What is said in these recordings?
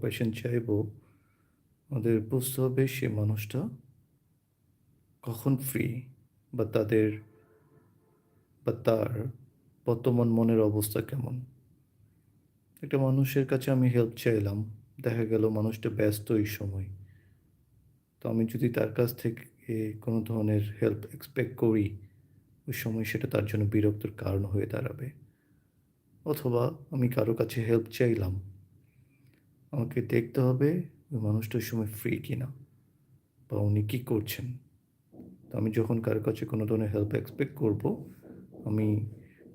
Patient চাইব আমাদের বুঝতে হবে সে মানুষটা কখন ফ্রি বা তাদের বা তার বর্তমান মনের অবস্থা কেমন। একটা মানুষের কাছে আমি হেল্প চাইলাম, দেখা গেল মানুষটা ব্যস্ত এই সময়। তো আমি যদি তার কাছ থেকে কোনো ধরনের হেল্প এক্সপেক্ট করি, ওই সময় সেটা তার জন্য বিরক্তর কারণ হয়ে দাঁড়াবে। অথবা আমি কারও কাছে হেল্প চাইলাম আমাকে দেখতে হবে ওই মানুষটা ওই সময় ফ্রি কিনা বা উনি কী করছেন। তো আমি যখন কারও কাছে কোনো ধরনের হেল্প এক্সপেক্ট করব, আমি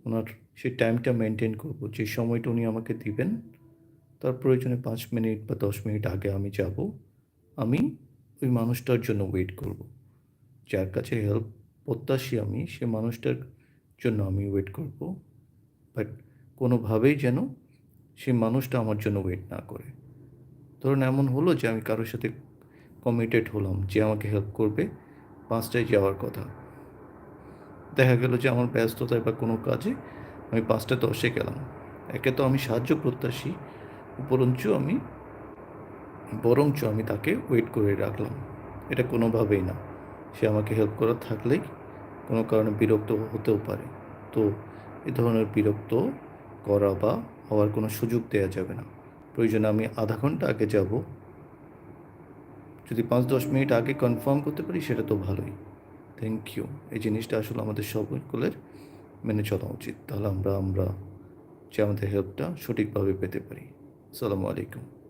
ওনার সেই টাইমটা মেনটেন করব। যে সময়টা উনি আমাকে দিবেন, তার প্রয়োজনে পাঁচ মিনিট বা দশ মিনিট আগে আমি যাব। আমি ওই মানুষটার জন্য ওয়েট করব। যার কাছে হেল্প প্রত্যাশী আমি, সে মানুষটার জন্য আমি ওয়েট করব। বাট কোনোভাবেই যেন সেই মানুষটা আমার জন্য ওয়েট না করে। ধরুন এমন হলো যে আমি কারোর সাথে কমিটেড হলাম, যে আমাকে হেল্প করবে পাঁচটায় যাওয়ার কথা। দেখা গেল যে আমার ব্যস্ততায় বা কোনো কাজে আমি পাঁচটা দশে গেলাম। একে তো আমি সাহায্য প্রত্যাশী উপরঞ্চ আমি, বরঞ্চ আমি তাকে ওয়েট করে রাখলাম। এটা কোনোভাবেই না। সে আমাকে হেল্প করার থাকলেই কোনো কারণে বিরক্ত হতেও পারে। তো এ ধরনের বিরক্ত করা বা হওয়ার কোনো সুযোগ দেওয়া যাবে না। প্রয়োজনে আমি আধা ঘণ্টা আগে যাব। যদি পাঁচ দশ মিনিট আগে কনফার্ম করতে পারি, সেটা তো ভালোই। থ্যাংক ইউ এই জিনিসটা আসলে আমাদের সকলের মেনে চলা উচিত। তাহলে আমরা আমরা যে আমাদের হেল্পটা সঠিকভাবে পেতে পারি। আসসালামু আলাইকুম।